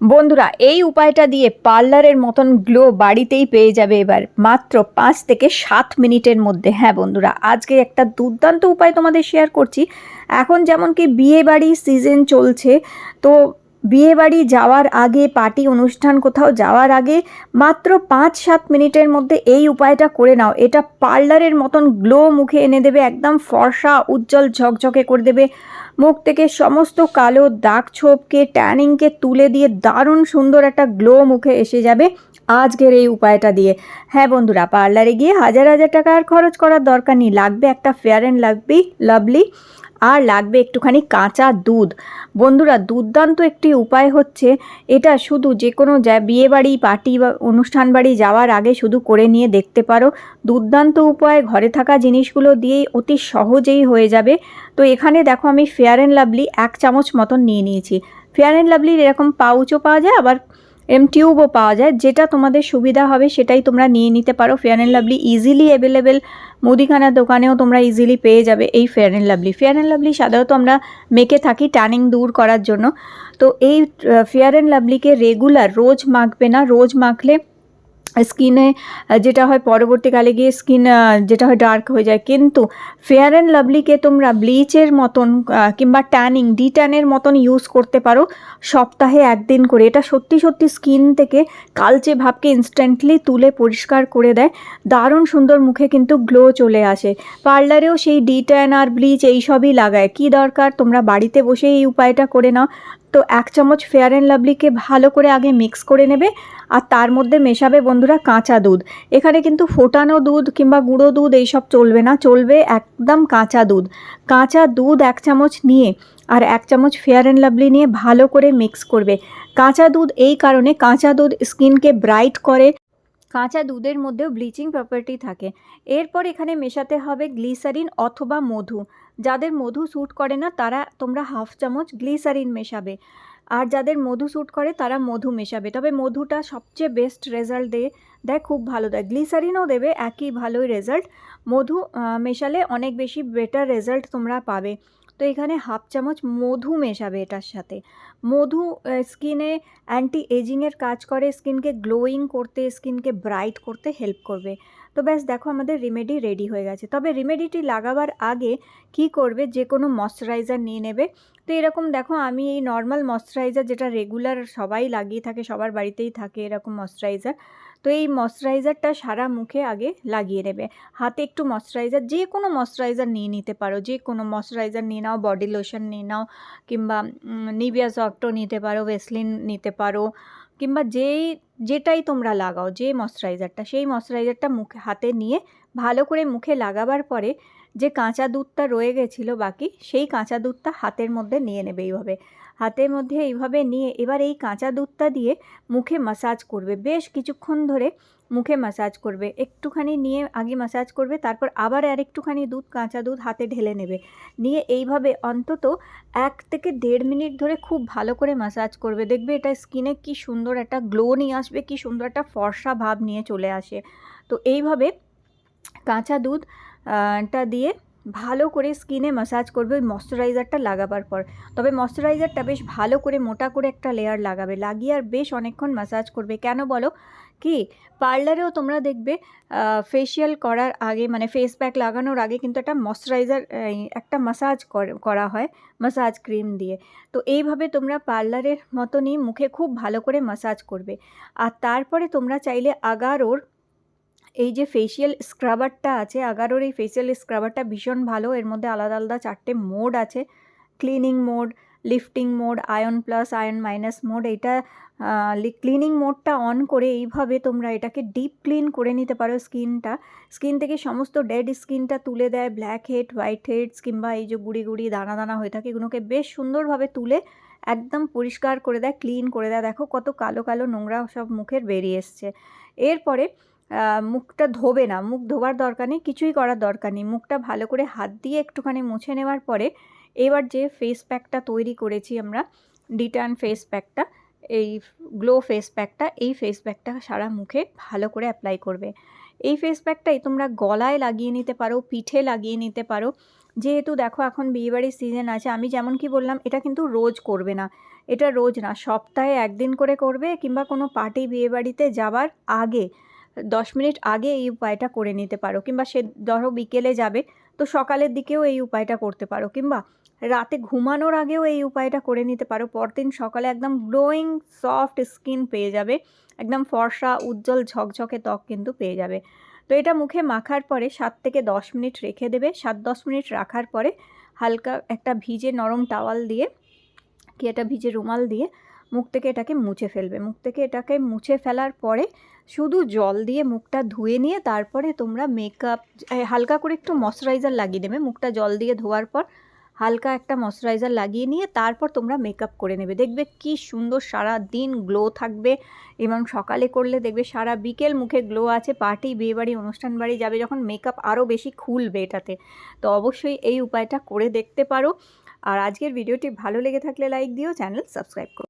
বন্ধুরা, এই উপায়টা দিয়ে পার্লারের মতন গ্লো বাড়িতেই পেয়ে যাবে এবার, মাত্র পাঁচ থেকে সাত মিনিটের মধ্যে। হ্যাঁ বন্ধুরা, আজকে একটা দুর্দান্ত উপায় তোমাদের শেয়ার করছি। এখন যেমন কি বিয়ে বাড়ি সিজন চলছে, তো বিয়ে বাড়ি যাওয়ার আগে, পার্টি অনুষ্ঠান কোথাও যাওয়ার আগে মাত্র পাঁচ সাত মিনিটের মধ্যে এই উপায়টা করে নাও। এটা পার্লারের মতন গ্লো মুখে এনে দেবে, একদম ফর্সা, উজ্জ্বল, ঝকঝকে করে দেবে। মুখ থেকে সমস্ত কালো দাগ ছোপকে, ট্যানিংকে তুলে দিয়ে দারুণ সুন্দর একটা গ্লো মুখে এসে যাবে আজকের এই উপায়টা দিয়ে। হ্যাঁ বন্ধুরা, পার্লারে গিয়ে হাজার হাজার টাকা আর খরচ করার দরকার নেই। লাগবে একটা ফেয়ার অ্যান্ড লাগবি লাভলি আর লাগবে একটুখানি কাঁচা দুধ। বন্ধুরা, দুর্দান্ত একটি উপায় হচ্ছে এটা শুধু যে কোনো যা বিয়েবাড়ি পার্টি বা অনুষ্ঠান বাড়ি যাওয়ার আগে শুধু করে নিয়ে দেখতে পারো। দুর্দান্ত উপায়, ঘরে থাকা জিনিসগুলো দিয়েই অতি সহজেই হয়ে যাবে। তো এখানে দেখো আমি ফেয়ার অ্যান্ড লাভলি এক চামচ মতন নিয়ে নিয়েছি। ফেয়ার অ্যান্ড লাভলির এরকম পাউচও পাওয়া যায়, আবার এম টিউবও পাওয়া যায়, যেটা তোমাদের সুবিধা হবে সেটাই তোমরা নিয়ে নিতে পারো। Fair and lovely easily available মুদিখানার দোকানেও তোমরা ইজিলি পেয়ে যাবে এই fair and lovely fair and lovely সাধারণত আমরা মেখে থাকি টার্নিং দূর করার জন্য। তো এই ফেয়ার অ্যান্ড লাভলিকে রেগুলার রোজ মাখবে না, রোজ মাখলে স্কিনে যেটা হয় পরবর্তীকালে গিয়ে স্কিন যেটা হয় ডার্ক হয়ে যায়। কিন্তু ফেয়ার অ্যান্ড লাভলিকে তোমরা ব্লিচের মতন কিংবা ট্যানিং, ডি ট্যানের মতন ইউজ করতে পারো সপ্তাহে একদিন করে। এটা সত্যি সত্যি স্কিন থেকে কালচে ভাবকে ইনস্ট্যান্টলি তুলে পরিষ্কার করে দেয়। দারুণ সুন্দর মুখে কিন্তু গ্লো চলে আসে। পার্লারেও সেই ডি ট্যান আর ব্লিচ এইসবই লাগায়। কি দরকার? তোমরা বাড়িতে বসে এই উপায়টা করে নাও। তো এক চামচ ফেয়ার অ্যান্ড লাভলিকে ভালো করে আগে মিক্স করে নেবে আর তার মধ্যে মেশাবে বন্ধুরা কাঁচা দুধ। এখানে কিন্তু ফোটানো দুধ কিংবা গুঁড়ো দুধ এইসব চলবে না, চলবে একদম কাঁচা দুধ। কাঁচা দুধ এক চামচ নিয়ে আর এক চামচ ফেয়ার অ্যান্ড লাভলি নিয়ে ভালো করে মিক্স করবে। কাঁচা দুধ এই কারণে কাঁচা দুধ স্কিনকে ব্রাইট করে কাঁচা দুধের মধ্যেও ব্লিচিং প্রপার্টি থাকে। এরপর এখানে মেশাতে হবে গ্লিসারিন অথবা মধু। যাদের মধু স্যুট করে না, তারা, তোমরা হাফ চামচ গ্লিসারিন মেশাবে। আর যাদের মধু স্যুট করে, তারা মধু মেশাবে। তবে মধুটা সবচেয়ে বেস্ট রেজাল্ট দেয় দেয়, খুব ভালো দেয়। গ্লিসারিনও দেবে, একই ভালোই রেজাল্ট মধু মেশালে অনেক বেশি বেটার রেজাল্ট তোমরা পাবে। তো এখানে হাফ চামচ মধু মেশাবে এটার সাথে। মধু স্কিনে অ্যান্টি এজিংয়ের কাজ করে স্কিনকে গ্লোয়িং করতে স্কিনকে ব্রাইট করতে হেল্প করবে। তো ব্যাস, দেখো আমাদের রেমেডি রেডি হয়ে গেছে। তবে রেমেডিটি লাগাবার আগে কি করবে? যে কোনো ময়শ্চারাইজার নিয়ে নেবে। তো এরকম দেখো, আমি এই নর্মাল ময়শ্চারাইজার যেটা রেগুলার সবাই লাগিয়ে থাকে, সবার বাড়িতেই থাকে এরকম ময়শ্চারাইজার তো এই ময়শ্চারাইজারটা সারা মুখে আগে লাগিয়ে নেবে। হাতে একটু ময়শ্চারাইজার যে কোনো ময়শ্চারাইজার নিয়ে নিতে পারো। যে কোনো ময়শ্চারাইজার নিয়ে নাও, বডি লোশন নিয়ে নাও, কিংবা নিভিয়া সফটও নিতে পারো, ভেসলিন নিতে পারো, কিংবা যেই, যেটাই তোমরা লাগাও, যে ময়শ্চারাইজারটা, সেই ময়শ্চারাইজারটা মুখে, হাতে নিয়ে ভালো করে মুখে লাগাবার পরে যে কাঁচা দুধটা রয়ে গেছিল বাকি, সেই কাঁচা দুধটা হাতের মধ্যে নিয়ে নেবে এইভাবে। হাতের মধ্যে এইভাবে নিয়ে এবার এই কাঁচা দুধটা দিয়ে মুখে মাসাজ করবে। বেশ কিছুক্ষণ ধরে মুখে মাসাজ করবে। একটুখানি নিয়ে আগে মাসাজ করবে, তারপর আবার আর একটুখানি দুধ, কাঁচা দুধ হাতে ঢেলে নেবে। নিয়ে এইভাবে অন্তত এক থেকে দেড় মিনিট ধরে খুব ভালো করে মাসাজ করবে। দেখবে এটা স্কিনে কি সুন্দর একটা গ্লো নিয়ে আসবে, কি সুন্দর একটা ফর্সা ভাব নিয়ে চলে আসে। তো এইভাবে কাঁচা দুধ টা দিয়ে ভালো করে স্কিনে মাসাজ করবে, ওই ময়শ্চারাইজারটা লাগাবার পর। তবে ময়শ্চারাইজারটা বেশ ভালো করে মোটা করে একটা লেয়ার লাগাবে, লাগিয়ে আর বেশ অনেকক্ষণ মাসাজ করবে। কেন বলো? কি? পার্লারেও তোমরা দেখবে ফেশিয়াল করার আগে মানে ফেস প্যাক লাগানোর আগে কিন্তু একটা ময়শ্চারাইজার একটা মাসাজ করা হয় মাসাজ ক্রিম দিয়ে। তো এইভাবে তোমরা পার্লারের মতনই মুখে খুব ভালো করে মাসাজ করবে। আর তারপরে তোমরা চাইলে আগারোর এই যে ফেশিয়াল স্ক্রাবারটা আছে, আগারোর এই ফেশিয়াল স্ক্রাবারটা ভীষণ ভালো। এর মধ্যে আলাদা আলাদা চারটে মোড আছে। Cleaning mode lifting mode ion plus ion minus mode এটা ক্লিনিং মোডটা অন করে এইভাবে তোমরা এটাকে ডিপ ক্লিন করে নিতে পারো স্কিনটা স্কিন থেকে সমস্ত ডেড স্কিনটা তুলে দেয় ব্ল্যাক হেড হোয়াইট হেডস কিংবা এই যে গুড়ি গুড়ি, দানা দানা হয়ে থাকে, এগুলোকে বেশ সুন্দরভাবে তুলে একদম পরিষ্কার করে দেয় ক্লিন করে দেয়। দেখো কত কালো কালো নোংরা সব মুখের বেরিয়ে এসছে। এরপরে মুখটা ধোবে না। মুখ ধোবার দরকার নেই, কিছুই করার দরকার নেই। মুখটা ভালো করে হাত দিয়ে একটুখানি মুছে নেওয়ার পরে এবার যে ফেস প্যাকটা তৈরি করেছি আমরা ডিটার্ন ফেস প্যাকটা এই গ্লো ফেস প্যাকটা এই ফেস প্যাকটা সারা মুখে ভালো করে অ্যাপ্লাই করবে। এই ফেস প্যাকটাই তোমরা গলায় লাগিয়ে নিতে পারো, পিঠে লাগিয়ে নিতে পারো। যেহেতু দেখো এখন বিয়েবাড়ির সিজন আছে, আমি যেমন কি বললাম, এটা কিন্তু রোজ করবে না। এটা রোজ না, সপ্তাহে একদিন করে করবে কিংবা কোনো পার্টি বিয়েবাড়িতে যাবার আগে দশ মিনিট আগে এই উপায়টা করে নিতে পারো কিংবা সে ধরো বিকেলে যাবে, তো সকালের দিকেও এই উপায়টা করতে পারো কিংবা রাতে ঘুমানোর আগেও এই উপায়টা করে নিতে পারো। পরদিন সকালে একদম গ্লোয়িং সফট স্কিন পেয়ে যাবে, একদম ফর্সা, উজ্জ্বল, ঝকঝকে ত্বক কিন্তু পেয়ে যাবে। তো এটা মুখে মাখার পরে সাত থেকে দশ মিনিট রেখে দেবে, সাত দশ মিনিট রাখার পরে হালকা একটা ভিজে নরম টাওয়াল দিয়ে, কি একটা ভিজে রুমাল দিয়ে মুখ থেকে এটাকে মুছে ফেলবে। মুখ থেকে এটাকে মুছে ফেলার পরে শুধু জল দিয়ে মুখটা ধুয়ে নিয়ে তারপরে তোমরা মেকআপ হালকা করে একটু ময়শ্চারাইজার লাগিয়ে দেবে মুখটা জল দিয়ে ধোয়ার পর হালকা একটা ময়শ্চারাইজার লাগিয়ে নিয়ে তারপর তোমরা মেকআপ করে নেবে। দেখবে কি সুন্দর সারা দিন গ্লো থাকবে এবং সকালে করলে দেখবে সারা বিকেল মুখে গ্লো আছে। পার্টি বিয়েবাড়ি, অনুষ্ঠান বাড়ি যাবে যখন মেকআপ আরও বেশি খুলবে এটাতে। তো অবশ্যই এই উপায়টা করে দেখতে পারো। আর আজকের ভিডিওটি ভালো লেগে থাকলে লাইক দিও চ্যানেল সাবস্ক্রাইব করো।